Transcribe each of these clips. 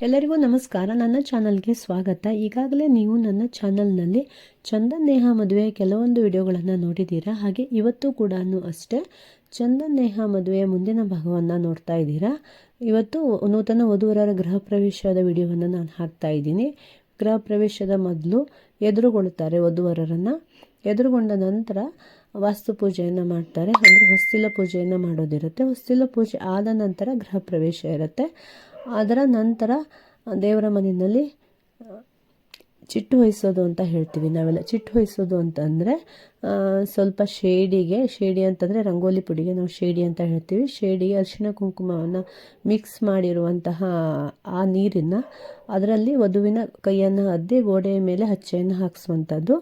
ಎಲ್ಲರಿಗೂ ನಮಸ್ಕಾರ. ನನ್ನ ಚಾನಲ್ಗೆ ಸ್ವಾಗತ. ಈಗಾಗಲೇ ನೀವು ನನ್ನ ಚಾನಲ್ನಲ್ಲಿ ಚಂದನ್ ನೇಹ ಮದುವೆ ಕೆಲವೊಂದು ವಿಡಿಯೋಗಳನ್ನು ನೋಡಿದ್ದೀರಾ? ಹಾಗೆ ಇವತ್ತು ಕೂಡ ಅಷ್ಟೇ ಚಂದನ್ ನೇಹ ಮದುವೆಯ ಮುಂದಿನ ಭಾಗವನ್ನು ನೋಡ್ತಾ ಇದ್ದೀರಾ? ಇವತ್ತು ನೂತನ ವಧುವರರ ಗೃಹ ಪ್ರವೇಶದ ವಿಡಿಯೋವನ್ನು ನಾನು ಹಾಕ್ತಾ ಇದ್ದೀನಿ. ಗೃಹ ಪ್ರವೇಶದ ಮೊದಲು ಎದುರುಗೊಳ್ಳುತ್ತಾರೆ ವಧುವರರನ್ನು. ಎದುರುಗೊಂಡ ನಂತರ ವಾಸ್ತು ಪೂಜೆಯನ್ನು ಮಾಡ್ತಾರೆ. ಅಂದರೆ ಹೊಸ್ತಿಲ ಪೂಜೆಯನ್ನು ಮಾಡೋದಿರುತ್ತೆ. ಹೊಸ್ತಿಲ ಪೂಜೆ ಆದ ನಂತರ ಗೃಹ ಪ್ರವೇಶ ಇರುತ್ತೆ. ಅದರ ನಂತರ ದೇವರ ಮನೆಯಲ್ಲಿ ಚಿಟ್ಟು ಹೊಯ್ಸೋದು ಅಂತ ಹೇಳ್ತೀವಿ ನಾವೆಲ್ಲ. ಚಿಟ್ಟು ಹೊಯ್ಸೋದು ಅಂತಂದರೆ ಸ್ವಲ್ಪ ಶೇಡಿಗೆ, ಶೇಡಿ ಅಂತಂದರೆ ರಂಗೋಲಿ ಪುಡಿಗೆ ನಾವು ಶೇಡಿ ಅಂತ ಹೇಳ್ತೀವಿ. ಶೇಡಿಗೆ ಅರಿಶಿನ ಕುಂಕುಮವನ್ನು ಮಿಕ್ಸ್ ಮಾಡಿರುವಂತಹ ಆ ನೀರನ್ನು, ಅದರಲ್ಲಿ ವಧುವಿನ ಕೈಯನ್ನು ಅದ್ದಿ ಗೋಡೆಯ ಮೇಲೆ ಹಚ್ಚೆಯನ್ನು ಹಾಕಿಸುವಂಥದ್ದು.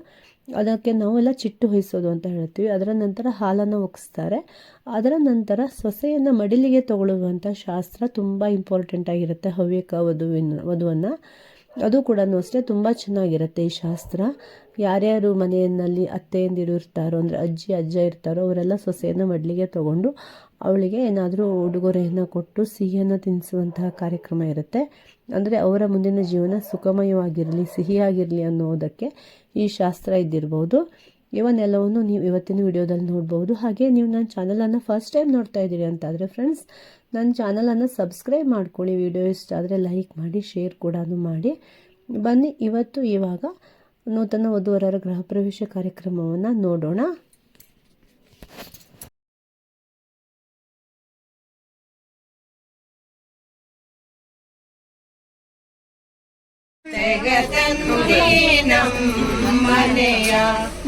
ಅದಕ್ಕೆ ನಾವೆಲ್ಲ ಚಿಟ್ಟು ಹೊಯಿಸೋದು ಅಂತ ಹೇಳ್ತೀವಿ. ಅದರ ನಂತರ ಹಾಲನ್ನು ಒಗ್ಸ್ತಾರೆ. ಅದರ ನಂತರ ಸೊಸೆಯನ್ನು ಮಡಿಲಿಗೆ ತಗೊಳ್ಳುವಂಥ ಶಾಸ್ತ್ರ ತುಂಬ ಇಂಪಾರ್ಟೆಂಟ್ ಆಗಿರುತ್ತೆ. ಹವ್ಯಕ ವಧುವಿನ, ವಧುವನ್ನು. ಅದು ಕೂಡ ಅಷ್ಟೇ ತುಂಬ ಚೆನ್ನಾಗಿರುತ್ತೆ ಈ ಶಾಸ್ತ್ರ. ಯಾರ್ಯಾರು ಮನೆಯಲ್ಲಿ ಅತ್ತೆಯಂದಿರು ಇರ್ತಾರೋ ಅಂದರೆ ಅಜ್ಜಿ, ಅಜ್ಜ ಇರ್ತಾರೋ ಅವರೆಲ್ಲ ಸೊಸೆಯನ್ನು ಮಡ್ಲಿಗೆ ತಗೊಂಡು ಅವಳಿಗೆ ಏನಾದರೂ ಉಡುಗೊರೆಯನ್ನು ಕೊಟ್ಟು ಸಿಹಿಯನ್ನು ತಿನ್ನಿಸುವಂತಹ ಕಾರ್ಯಕ್ರಮ ಇರುತ್ತೆ. ಅಂದರೆ ಅವರ ಮುಂದಿನ ಜೀವನ ಸುಖಮಯವಾಗಿರಲಿ, ಸಿಹಿಯಾಗಿರಲಿ ಅನ್ನೋದಕ್ಕೆ ಈ ಶಾಸ್ತ್ರ ಇದ್ದಿರ್ಬೋದು. ಇವನ್ನೆಲ್ಲವನ್ನು ನೀವು ಇವತ್ತಿನ ವಿಡಿಯೋದಲ್ಲಿ ನೋಡ್ಬೋದು. ಹಾಗೆ ನೀವು ನನ್ನ ಚಾನಲನ್ನು ಫಸ್ಟ್ ಟೈಮ್ ನೋಡ್ತಾ ಇದ್ದೀರಿ ಅಂತಾದರೆ ಫ್ರೆಂಡ್ಸ್ ನನ್ನ ಚಾನಲನ್ನು ಸಬ್ಸ್ಕ್ರೈಬ್ ಮಾಡ್ಕೊಳ್ಳಿ. ವಿಡಿಯೋ ಇಷ್ಟ ಆದರೆ ಲೈಕ್ ಮಾಡಿ ಶೇರ್ ಕೂಡ ಮಾಡಿ. ಬನ್ನಿ, ಇವತ್ತು ಇವಾಗ ನೂತನ ವಧುವರರ ಗೃಹ ಪ್ರವೇಶ ಕಾರ್ಯಕ್ರಮವನ್ನು ನೋಡೋಣ.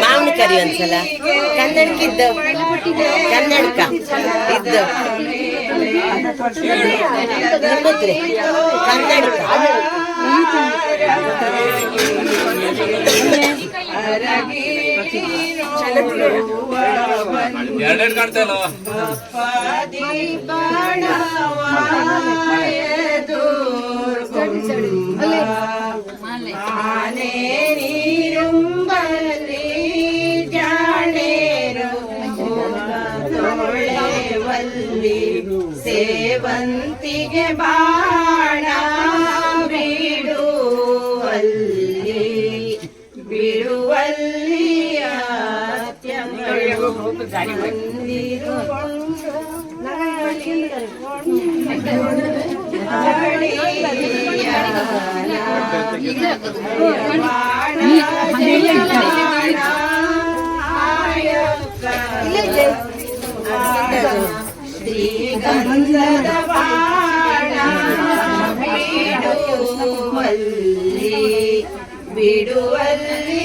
ಮಾವನ ಕರಿ ಒಂದ್ಸಲ. ಕನ್ನಡಕ್ಕಿದ್ದು ಕನ್ನಡಕ ಇದ್ದು. ನಿಮ್ಮದ್ರಿ ಕನ್ನಡಕ. ಎರಡೆರಡು ಕಾಣ್ತಾ ಇಲ್ಲ താനേ നീരും വലേ വല്ലി സേവന്തിക ബാണ വിടു വല്ലി ಶ್ರೀಗಂಧದ ಬಾಣ ಬಿಡುವಲ್ಲಿ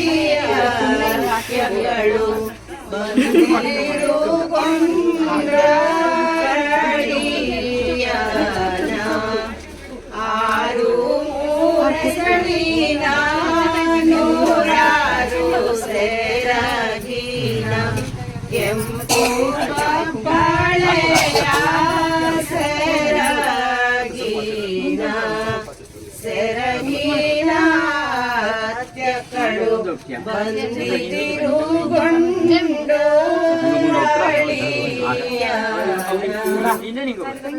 Serena.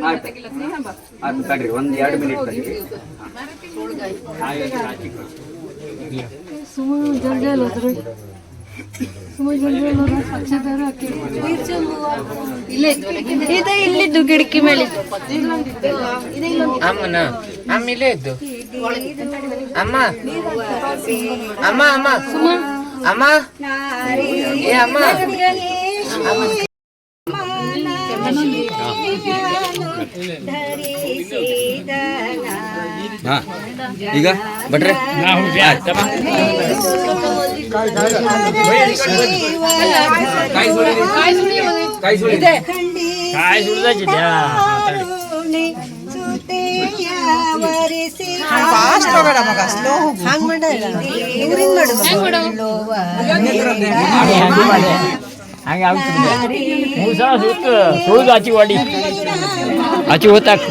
ಆಯ್ತು ತಡ್ರಿ ಒಂದ್ ಎರಡು ಮಿನಿಟ್ ತಡ್ರಿ ಸುಮ್ಮನೆ ಜಲ್ದಿ ಅಲ್ಲ ಇದೆ ಇಲ್ಲಿದ್ದು ಗಿಡಕಿ ಮೇಲೆ. ಅಮ್ಮನ ಅಮ್ಮ ಇಲ್ಲೇ ಇದ್ದು. ಅಮ್ಮ ಅಮ್ಮ ಅಮ್ಮ ಅಮ್ಮ ಏ ಅಮ್ಮ ಹಾ ಈಗ ಬಟ್ರೆ ಕಾಯಿ ಸುಳಿ ಕಾಯಿ ಸುಳಿ ಹಂಗೆ. ಆಗ್ತದೆ ಮೂರು ಸಲ ಸುತ್ತು ಸುಳ್ದು ಆಚೆ ಹೊಡಿ ಆಚೆ ಹೊತ್ತಾಕು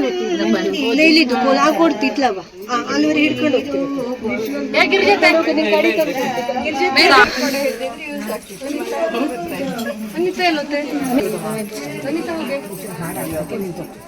ತಬಾ ಇಲ್ಲಿದ್ದು ಕೋಲ ಕೊಡ್ತಿತ್ಲವ ಅಲ್ಲಿವರೆ ಹಿಡ್ಕೊಂಡು ಈಗ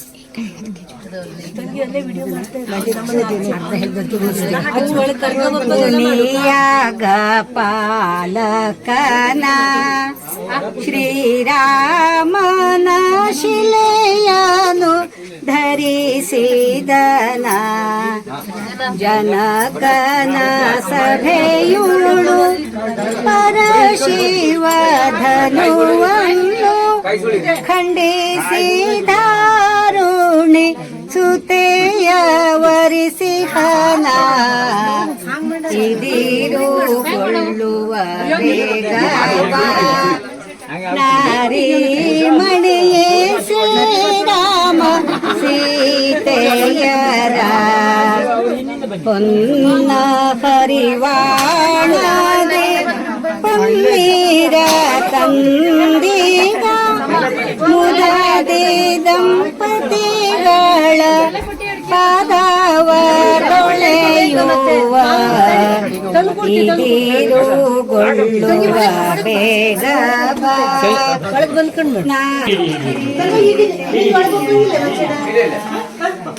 पालकना श्रीराम शिलेयनु धरिसिदना शिव धनु परशिवधनुवन्नु खण्डिसिदा ದುನಿಯಾಗ ಪಾಲಕನ ಶ್ರೀರಾಮನ ಶಿಲೆಯನು ಧರಿಸಿದನ ಜನಕನ ಸಭೆಯುಳು ಪರಶಿವ ಧನುವನ್ನು ಖಂಡಿಸಿದಾರುಣಿ ಸುತೆಯ ವರಿಸಿಹನ ಇದಿರುಗೊಳ್ಳುವ ಬೇಗವ ನಾರಿ ಮಣಿಯೇ ಶ್ರೀರಾಮ ಸೀತೆಯರ ಹೊನ್ನ ಹರಿವಾಣದೆ ಪನ್ನೀರ ತಂದೀಗ ಪಾದವ ತೊಳೆಯುವ ಇದಿರುಗೊಳ್ಳುವ ಬೇಗ ಒಳಗ್ ಬಂದ್ಕೊಂಡ್ ಮಾಡು.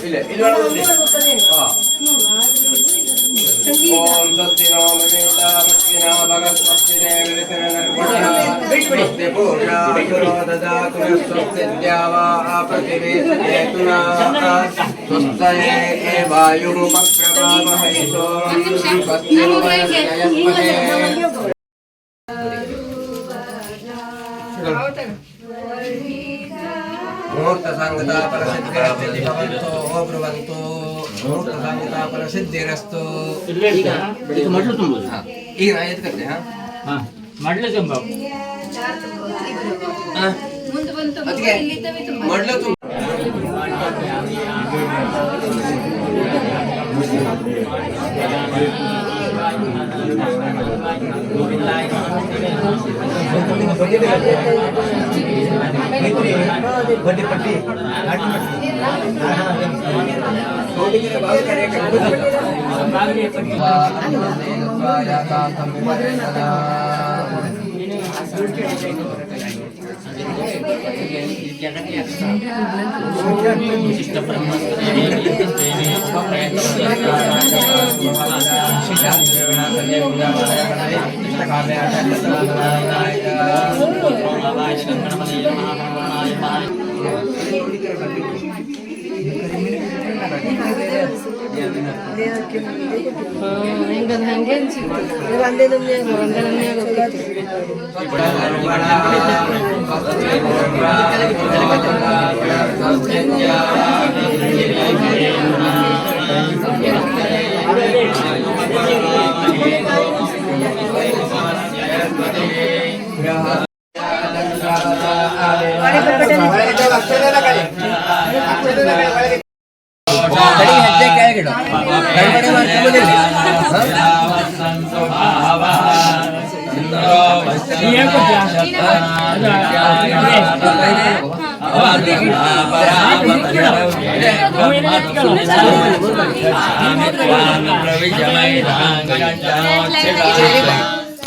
ಇಲ್ಲ ಇಲ್ಲ ಓಂ ಸತ್ಯನೋ ಮಮೇತಾ ಮಚ್ಚಿನಾ ಭಗಸ್ವಸ್ತಿನೇ ವಿಳಿತವೆನರ್ಪಣೆ ಪೂರ್ಣಾ ದದಾತು ಸ್ವಸ್ತಿದ್ಯಾವಾ ಪೃಥಿವೀ ಹೇತುನಾ ಸ್ವಸ್ತಯೇ ಏ ವಾಯುರುಪಕ್ರಮಾಮಹೈ ಸೋಮಂ ಸ್ವಸ್ತಿರು ವಯಸ್ಸಯಸ್ಮಹೇ ಮುಹೂರ್ತ ಸಂಗತ ಪರಸಿದ್ಧಿರಸ್ತು ಬ್ರುವಂತು ಮುಹೂರ್ತ ಸಂಗತ ಪರಸಿದ್ಧಿರಸ್ತು ಇದು ಮೊದಲು ತುಂಬೋದು ಹಾ. ಈಗ ನಾ ಎದ್ದು ಕಟ್ತೆ ಹಾ ಹಾಂ ಮೊದಲು ತುಂಬ बड़ी पट्टी आठ Terima kasih. ಹಿಂಗಂದ್ ಹಂಗೆ ಅನ್ಸಿತ್ತು ಒಂದೇ ನಮ್ನ್ಯಾಗ ಒಂದೇ ನಮ್ನ್ಯಾಗ ಕಡಿ ಹೆಜ್ಜೆ ಕೆಳಗಿಡು ಕೈಮಡಿ ಮಾಡ್ಕೊಂಬಂದಿರಿ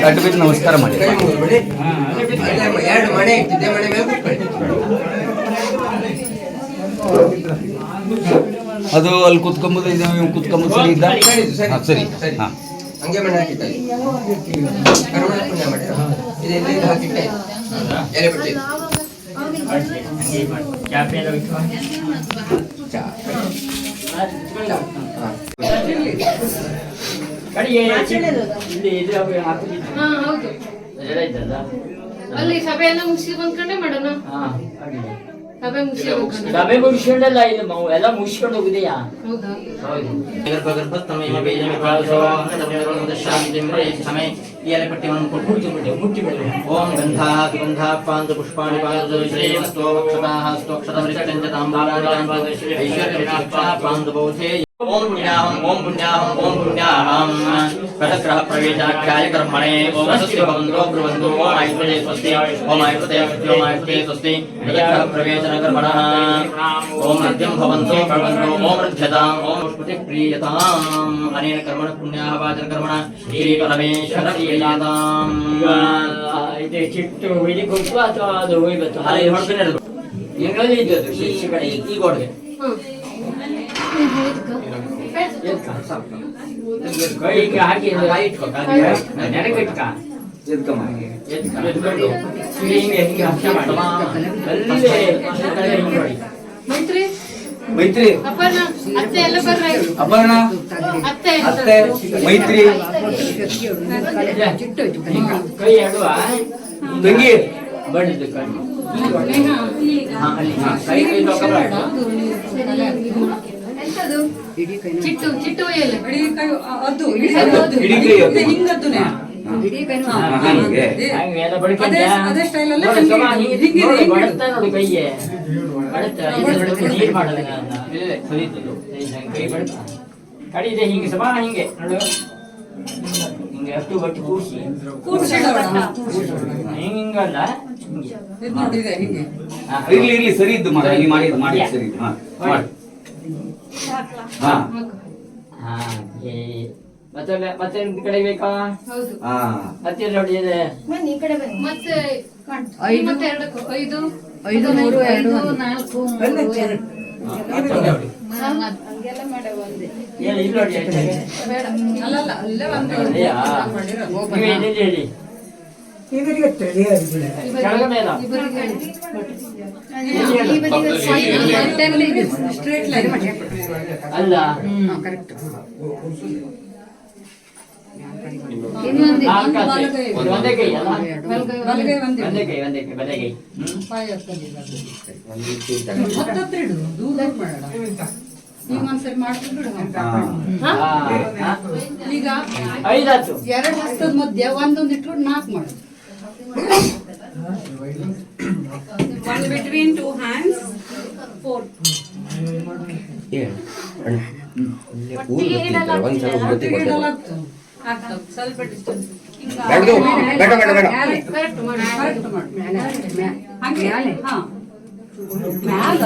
ಅಡ್ಡ ಬಿದ್ದು ನಮಸ್ಕಾರ ಮಾಡಿ. ಎರಡು ಮನೆ ಅದು ಅಲ್ಲಿ ಕುತ್ಕೊಂಬುದು ಇದು ಇವ್ ಕುತ್ಕೊಂಬುದು ಸರಿ ಇದ್ದ ಸರಿ. ಹಾ. ಹಾಕಿಟ್ಟ ಬಿಟ್ಟು ಹಾ ಹೌದು ಅಲ್ಲಿ ಸಭೆ ಎಲ್ಲ ಮುಗಿಸಿ ಬಂದ್ಕೊಂಡೆ ಮಾಡೋಣ ಸಭೆ ಮುಗಿಸಿ ಬಂದ್ಕೊಂಡೆ ಸಭೆ ಮುಗಿಸ್ಕೊಂಡಲ್ಲ ಇದು ಮೌ- ಎಲ್ಲ ಮುಗಿಸ್ಕೊಂಡು ಹೋಗುದೆಯಾ ಹೌದಾ ಓಂ ಗಂಧಾಃ ಸುಗಂಧಾಃ ಪಾಂತ ಪುಷ್ಪಾಣಿ ಪಾಂತ ಶ್ರೇಯಸ್ತೋ ವಕ್ಷತಾಃ ಸ್ತೋಕ್ಷತಮರಿಷ್ಟಂಚ ತಾಂಬೂಲಾನಿ ಐಶ್ವರ್ಯವಿನಾಕ್ಷಾ ಪಾಂದುಬೌಧೇ ಓಂ ಪುಣ್ಯಾಹಂ ಓಂ ಪುಣ್ಯಾಹಂ ಓಂ ಪುಣ್ಯಾಹಂ ಕಟಗ್ರಹ ಪ್ರವೇಶಾಖ್ಯಾಯ ಕರ್ಮಣೆ ಓಂ ಸ್ವಸ್ತಿ ಭವಂತೋ ಬ್ರುವಂತು ಓಂ ಐಶ್ವರ್ಯೇ ಸ್ವಸ್ತಿ ಓಂ ಐಶ್ವರ್ಯೇ ಸ್ವಸ್ತಿ ಓಂ ಐಶ್ವರ್ಯೇ ಸ್ವಸ್ತಿ ಕಟಗ್ರಹ ಪ್ರವೇಶನ ಕರ್ಮಣಃ ಓಂ ಮಧ್ಯಂ ಭವಂತೋ ಭವಂತೋ ಓಂ ರುಧ್ಯತಾಂ ಓಂ ಸ್ಮೃತಿ ಪ್ರೀಯತಾಂ ಅನೇನ ಕರ್ಮಣ ಪುಣ್ಯಾಹ ವಾಚನ ಕರ್ಮಣ ಶ್ರೀ ಪರಮೇಶ್ವರ ಪ್ರೀಯತಾಂ ಇದು ಚಿಟ್ಟು ಇದಕ್ಕೆ ಕೊಟ್ಟು ಅಥವಾ ಅದು ಹೋಗ್ಬೇಕು ಅಲ್ಲಿ ಹೊಡ್ಕೊಂಡು ಇರೋದು. ಎಲ್ಲಿ ಇದ್ದದ್ದು ಶಿಕ್ಷೆ ಕಡೆ ಈ- ಈ ಗೋಡೆಗೆ ಕೈಗೆ ಹಾಕಿ. ನೆನಕಿಟ್ಕ ಹಿಂಗೆ ಹಿಂಗೆ ಮಾಡಿ ಮೈತ್ರಿ ಮೈತ್ರಿ ಅಪರ್ಣ. ಅತ್ತೆ. ಅತ್ತೆ ಮೈತ್ರಿ. ಕೈ ತಂಗಿ. ಬಡಿದು ಕಣ್ಣು. ಕೈ ಕೈ ಚಿಟ್ಟು ಚಿಟ್ಟು ಕೈ ಅದು. ಹಾ, ಹಂಗೆ. ಸುಮ, ಹಿಂಗೆ ನೋಡು, ಕೈಗೆ. ಹಿಂಗೆ ಕೈ ಬಡ್ತಾ. ಕಡಿದೆ ಹಿಂಗೆ ಸಮ ಹಿಂಗೆ. ನೋಡು. ಹಿಂಗೆ ಅಷ್ಟು ಬಟ್ಟು ಕೂಸಿ ಹಿಂಗಲ್ಲ ಇರ್ಲಿ ಇರ್ಲಿ ಸರಿ ಇದ್ದು ಮಾಡ ಮಾಡಿ ಸರಿ. ಹಾ ಮಾಡಿ. ಹಾಗೆ ಮತ್ತೆ ಮತ್ತೆ ಒಂದ್ ಕಡೆ ಬೇಕಾ? ಹೌದು. ಹಾ ಮತ್ತೆ ನೋಡಿ ಇದೆ? ಮತ್ತೆ ಮತ್ತೆ ಎರಡಕ್ಕೂ. ಐದು ಐದು ಮೂರು ಎರಡು. ನಾಲ್ಕು ಏನು ಇಲ್ಲಿ ನೋಡಿ ಎಲ್ಲಿಂದ ಹೇಳಿ. ಮೇಲ? ಅಲ್ಲ. ಒಂದೇ ಕೈ ಒಂದೇ ಕೈ ಕೈ. ಈಗ ಐದಾಯ್ತು. ಎರಡು ಹಸ್ತದ ಮಧ್ಯೆ ಒಂದೊಂದು ಇಟ್ಬಿಟ್ಟು ನಾಲ್ಕು ಮಾಡೋದು One between two hands, four. ಒಂದ್ಸಲ ಉದ್ಬತ್ತಿ ಕೊಡ್ತೇವೆ ಆಗ್ತದೆ ಸ್ವಲ್ಪ distance. ಹಿಂಗ ಬೇಡ ಬೇಡ ಬೇಡ ಬೇಡ Correct ಮಾಡಿ. Correct ಮಾಡಿ. ಹಂಗೆ ಹಾ ಮ್ಯಾಲ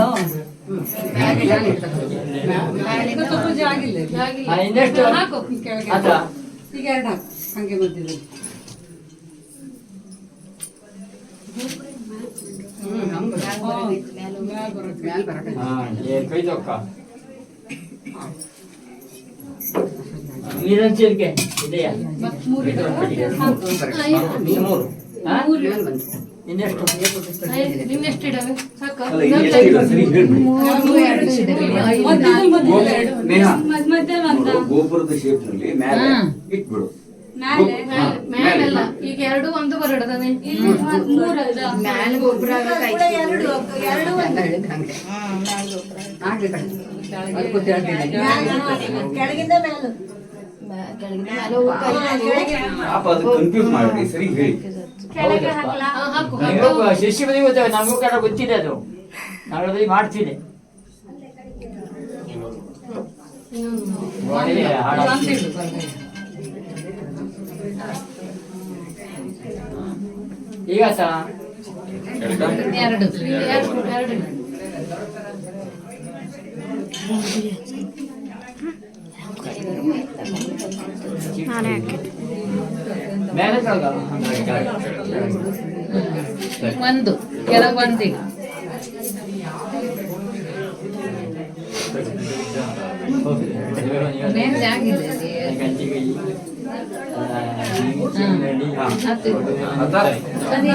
ಸ್ವಲ್ಪ ಪೂಜೆ ಆಗಿಲ್ಲ ಇದು. ಆ, ಇನ್ನೆಷ್ಟು ಹಾಕು ಕೆಳಗೆ ಆತ ಈಗ ಎರಡು ಹಾಕು ಹಂಗೆ ಮಧ್ಯದಲ್ಲಿ ಕೈ ಇದೆಯಾ ಮೂರು. ಇನ್ನೆಷ್ಟು ಇಡವೆ ಸಾಕ. ಗೋಪುರದ ಶೇಪ್ನಲ್ಲಿ ಮೇಲೆ ಇಟ್ಬಿಡು ಮ್ಯಾಲೆ ಈಗ ಎರಡು ಒಂದು ಬರಡದಾನೆ ಇಲ್ಲಿ ಮೂರು ಅದ. ಅದು ಗೊತ್ತಿರಲಿಲ್ಲ. ಪಾಪ ಅದು ಕನ್ಫ್ಯೂಸ್ ಸರಿ ಹೇಳಿ. ಹಾಕು. ನಮಗೂ ಬದಿ ಕಡ ಗೊತ್ತಿದೆ ಅದು. ನಾಳೆ ಮಾಡ್ತಿದೆ. ಹಾಳಾಗ್ತಿದೆ. ಈಗ ಸಹ ಎರಡು ಎರಡು ಒಂದು. ಒಂದೀಗ. ಮೇಲೆ అదే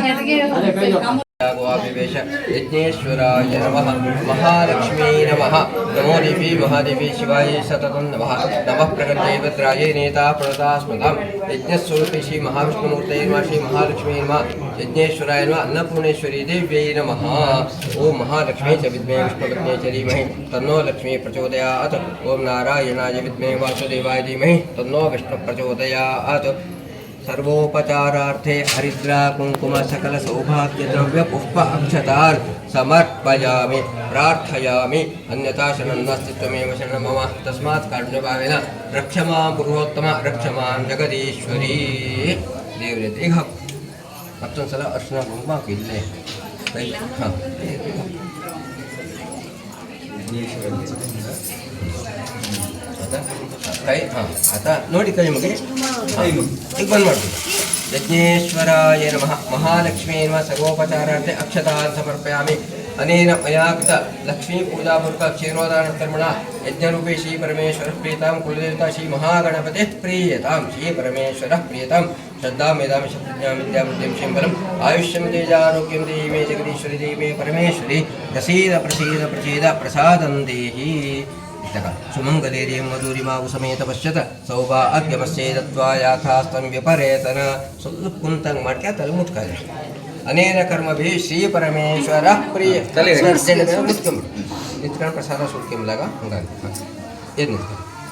यज्ञेश्वराय नमः महालक्ष्मी नमः नमो देवी महादेवी शिवाय सततं नमः नमः प्रकटदेवत्रायै नेता प्रणता स्मृतां यज्ञस्वरूपे श्री महाविष्णुमूर्तये नमः श्री महालक्ष्मी नमः यज्ञेश्वराय नमः अन्नपूर्णेश्वरी देव्यै नमः ॐ महालक्ष्मी च विद्मे विष्णुपत्ने च धीमहि तन्नो लक्ष्मी ओं ॐ नारायणाय विद्मे वासुदेवाय धीमहि तन्नो विष्णुप्रचोदयात् ನಾರಾಯಣಾಯ ವಿದ್ಮೇ ವಾಸುದೇವಾಯ ಧೀಮಹಿ ತನ್ನೋ ವಿಷ್ಣು ಪ್ರಚೋದಯಾತ್ सर्वोपचारार्थे हरिद्रा कुङ्कुम सकल सौभाग्य द्रव्य पुष्प अक्षतान् समर्पयामि प्रार्थयामि अन्यथा शरणन्नास्ति त्वमेव शरणं मम तस्मात् कारुण्यभावेन रक्ष मां पुरुषोत्तम रक्ष मां ಜಗದೀಶ್ವರಿ ದೇವರೇ ಈಗ ಹಾಕು ಮತ್ತೊಂದು ಸಲ ಅರ್ಶಿನ ಕುಂಕುಮ ಹಾಕು ಇಲ್ಲೇ ಕೈ ಹಾಂ ಆಯ್ತಾ? ಕೈ ಹಾಂ. ಆಯ್ತಾ ನೋಡಿ ಕೈ ಮುಗಿ ಈಗ ಬಂದ್ ಮಾಡ್ಬೋದು ಯಜ್ಞೇಶ್ವರಾಯ ನಮಃ. ಮಹಾಲಕ್ಷ್ಮೀ ನಮಃ ಸರ್ವೋಪಚಾರಾರ್ಥೆ ಅಕ್ಷತಾನ್ ಸಮರ್ಪಯಾಮಿ. ಅನೇನ ಮಯಾ ಕೃತ ಲಕ್ಷ್ಮೀ ಪೂಜಾಪೂರ್ವಕ ಕ್ಷೀರೋದಾನ ಕರ್ಮಣ. ಯಜ್ಞರೂಪೇ ಶ್ರೀ ಪರಮೇಶ್ವರ ಪ್ರೀತಾಂ ಕುಲದೇವತಾ ಶ್ರೀ ಮಹಾಗಣಪತಿ ಪ್ರೀಯತಾಂ. ಶ್ರೀ ಪರಮೇಶ್ವರ ಪ್ರೀಯತಾಂ. ಶ್ರದ್ಧಾ ಮೇಧಾಮಿ ಶತ್ರುಜ್ಞಾ ವಿದ್ಯಾ ಬುದ್ಧಿಂ ಶಂಬಲಂ ಆಯುಷ್ಯಂ ತೇಜಾರೋಗ್ಯಂ ದೇವಿ ಜಗದೀಶ್ವರಿ ದೇವಿ ಪರಮೇಶ್ವರಿ. ಪ್ರಸೀದ ಪ್ರಸೀದ ಪ್ರಸೀದ ಪ್ರಸಾದಂ ದೇಹಿ. ಇತ್ತಗ ಸುಮಂಗಲೇರಿಯಂ ಮಧುರಿಮಾವು ಸಮೇತ ಪಶ್ಯತ ಸೌಭಾಗ್ಯಮಸ್ಯೇದತ್ವಾ ಯಾಥಾಸ್ತಂ ವ್ಯಪರೇತನ ಸ್ವಲ್ಪ ಕುಂತಂಗ್ ಮಾಡ್ಕೆ ತಲೆ ಮುಟ್ಕಾದ್ರೆ ಅನೇನ ಕರ್ಮಭಿ ಶ್ರೀ ಪರಮೇಶ್ವರ ಪ್ರಿಯ ನಿತ್ಕೊಂಬಿಡು ನಿತ್ಕೊಂಡು ಪ್ರಸಾದ ಸುಟ್ಕೊಂಬಲಾಗ ಹಂಗಾಗಿ ಏನು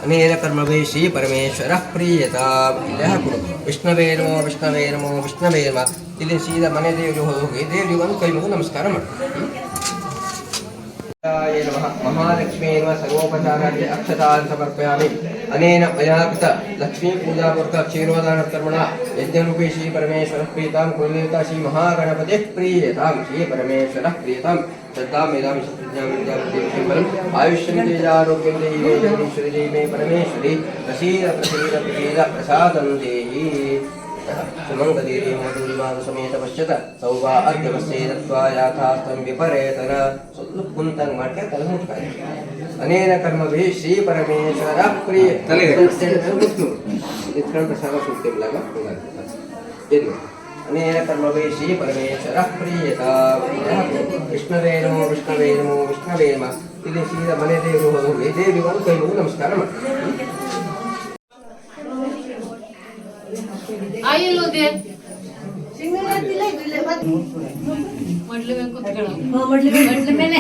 ಅನೇನ ಕರ್ಮಭಿ ಶ್ರೀ ಪರಮೇಶ್ವರ ಪ್ರಿಯತಾ ಇಲ್ಲೇ ಹಾಕೊಡು ವಿಷ್ಣವೇ ನಮೋ ವಿಷ್ಣವೇ ನಮೋ ವಿಷ್ಣವೇ ನಮ ಇಲ್ಲಿ ಸೀದಾ ಮನೆ ದೇವರು ಹೋಗಿ ದೇವರಿಗೆ ಒಂದು ಕೈ ಮುಗಿದು ನಮಸ್ಕಾರ ಮಾಡು ಹ್ಮ್? य नमः महालक्ष्मी नमः सर्वोपचारार्थे अक्षतान् समर्पयामि अनेन मया कृत लक्ष्मीपूजापूर्वक क्षीरोदानकर्मणा यज्ञरूपी श्रीपरमेश्वरः प्रीतां कुलदेवता श्रीमहागणपतिः प्रीयतां श्रीपरमेश्वरः प्रीयतां श्रद्धां मेधामि शत्रुज्ञां विद्याबुद्धिं बलम् आयुष्यं तेजारोग्यं देहि मे जगदीश्वरि देहि मे परमेश्वरि प्रसीद प्रसीद प्रसीद प्रसादं देहि ಸುಮಂಗಲೀರಿ ಮಧುರಿಮಾನ समेत पश्यत ಸ್ವಲ್ಪ ಕುಂತಂಗ್ ಮಾಡ್ಕೆ ತಲೆ ಮುಟ್ಕಾಯ ಅನೇನ ಕರ್ಮಭಿ ಶ್ರೀ ಪರಮೇಶ್ವರ ಪ್ರಿಯ. ಇತ್ಕೊಂಡು ಪ್ರಸಾದ ಸುತ್ತಿರ್ಲಾಗ ಏನು ಅನೇನ ಕರ್ಮಭಿ ಶ್ರೀ ಪರಮೇಶ್ವರ ಪ್ರಿಯತ. ವಿಷ್ಣುವೇ ನಮೋ ವಿಷ್ಣುವೇ ನಮೋ ವಿಷ್ಣುವೇ ಇಲ್ಲಿ ಸೀದಾ ಮನೆ ದೇವರು ಹೋಗಿ ನಮಸ್ಕಾರ ಮಾಡಿ ಆಯಿಲ್ ಓದಿ ಮಡ್ಲಿ ಮೇಲೆ ಕೂತ್ಕೊಳ್ಳೋ ಮಡ್ಲಿ ಮೇಲೆ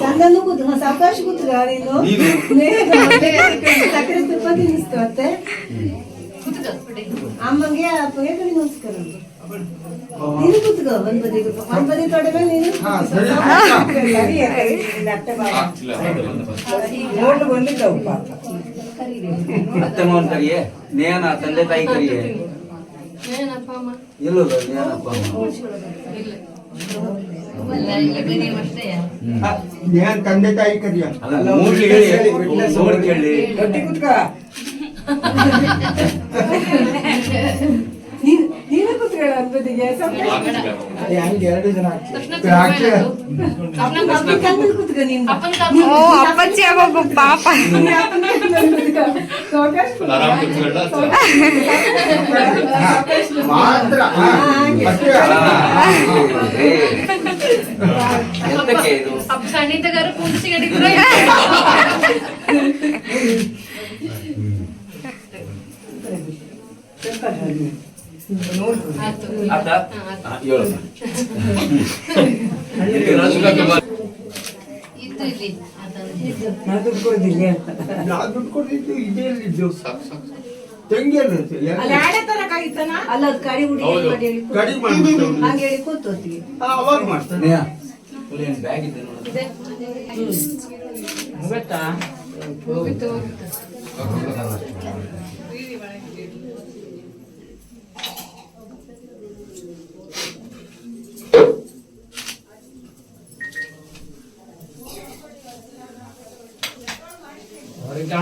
ಚಂದನು ಕೂತು ಸಾವಕಾಶ ನೀನು ಸಕ್ಕರೆ ತುಪ್ಪ ತಿನ್ನಿಸ್ತು ಮತ್ತೆ ಕೂತ್ಕೋ. ಅಮ್ಮಂಗೆ ನಮಸ್ಕಾರ ನೀನು ಕೂತ್ಕೋ ಒಂದ್ ಬದಿ ಒಂದ್ ಬದಿ ತೊಡೆ ಮೇಲೆ ನೀನು ಅತ್ತೆ ಮಾವನ್ ಕರಿಯೇ ನೇಹನ ತಂದೆ ತಾಯಿ ಕರಿಯೇ ಇಲ್ಲ ಏನ್ ತಂದೆ ತಾಯಿ ಕರಿಯ ಮೂರ್ಲಿ ಹೇಳಿ ಕೇಳಿ. ಗಟ್ಟಿ ಕುತ್ಕ. ನೀನ್ ನೀನೇ ಕುತ್ಕೊಳ್ಳ ಅನ್ಬದಿಗೆ ಹಂಗೆ ಎರಡು ಜನ ಹಾಕಿ ಹಾಕಿ ಕಣ್ಣಲ್ಲಿ ಕುತ್ಕೊ ನೀನು ಓ ಅಪ್ಪಚ್ಚಿ ಆಗೋಗು ಪಾಪ ಮಾತ್ರ ಹಾ, ಅಷ್ಟೇ. ಎಂತಕ್ಕೆ ಇದು ಅಪ್ಪ ಸಣ್ಣಿತಗಾರ ಕುಂದಿಸಿ ಗಡಿದ್ರೆ ಆತ ಇತ್ತು ಇಲ್ಲಿ ನಾ ದುಡ್ಡು ಕೊಡ್ದಿಲ್ಲ ನಾ ದುಡ್ಡು ಕೊಡ್ದಿದ್ದು ಇದೇ ಇದ್ದು ತಂಗಿ ಅಲ್ಲ ಅಲ್ಲ ಅದು ಕಡಿ ಹುಡಿ ಮಾಡಿ ಹೇಳಿ ಕೂತು. ಕಡಿ ಮಾಡ್ಬಿಟ್ಟು ಹಾಗೆ ಹೇಳಿ ಕೂತೋತಿಗೆ ಅವಾಗ ಮಾಡ್ತಾನೆ ಬ್ಯಾಗ್ ಇದೆ ನೋಡಿ ಮುಗತ್ತಾ ಹೊರಗೆ ತಗೊಂಡು ಗಾತ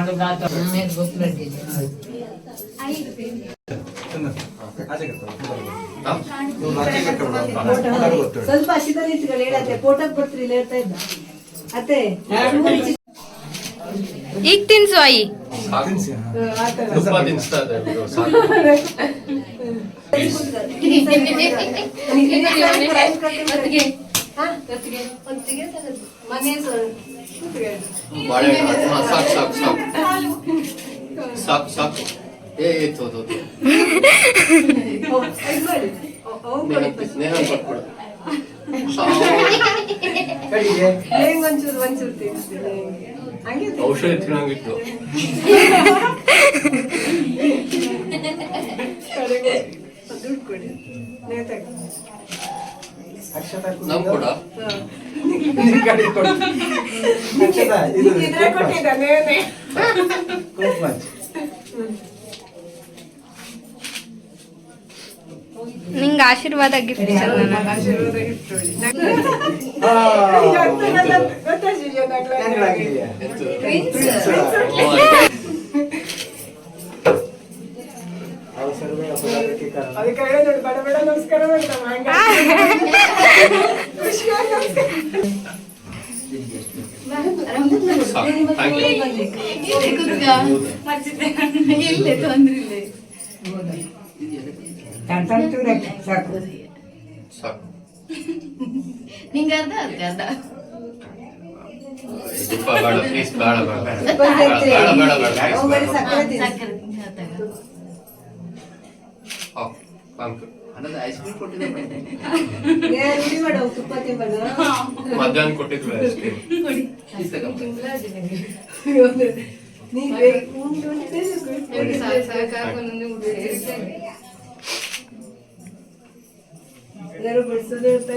ಸ್ವಲ್ಪ ಹಸಿದಲ್ಲಿ ಇಟ್ಕೊಳ್ಳಿ ಹೇಳತ್ತೆ. ಫೋಟೋಕ್ ಬರ್ತೀರಿ ಹೇಳ್ತಾ ಇದ್ದ? ಅತ್ತೆ ಈಗ ತಿನ್ಸು ಆಯಿ ಮನೆ ಸಾಕು ಸಾಕು ಸಾಕು ಸಾಕು ಸಾಕು ಏ ತೋ ತೋ ನೇಹ ಕೊಟ್ಬಿಡು ಕಡಿಗೆ ಒಂಚೂರು ಒಂಚೂರು ತಿನ್ನಿಸ್ತೀನಿ ಹಂಗೆ ಔಷಧಿ ತಿನ್ನಂಗಿತ್ತು ದುಡ್ಡು ಕೊಡಿ ನೇತಾಗ ಅಕ್ಷತಾ ನಮ್ ಕೂಡ ಕಡೆ? ಕೊಡು ಇದು ಇದ್ರೆ ನಿಂಗೆ ಆಶೀರ್ವಾದ ಗಿಫ್ಟ್ ಆಶೀರ್ವಾದ ಇಟ್ಕೊಳ್ಳಿ ಹೆಂಗಾಗಿದೆಯಾ ಅದಕ್ಕೆ ಹೇಳಿದ್ರು ಬೇಡ ಬೇಡ ನಮಸ್ಕಾರ ಸಾಕು. ನಿಂಗೆ ಅರ್ಧ ಅರ್ಧ. ತುಪ್ಪ ಬೇಡ ಬೇಡ ಬೇಡ ಬೇಡ. ಬೇಡ ಥ್ಯಾಂಕ್ ಯು ಅನ್ನೋದು ಐಸ್ ಕ್ರೀಮ್ ಕೊಟ್ಟಿದ್ದೆ ಏ, ರೂಢಿ ಮಾಡು ತುಪ್ಪ ತಿಂಬಾರ್ದು. ಮಧ್ಯಾಹ್ನ ಕೊಟ್ಟಿದ್ರು ಐಸ್ ಕ್ರೀಮ್ ಎಲ್ಲರೂ ಬಿಡ್ಸೋದೇ ಇರ್ತಾ.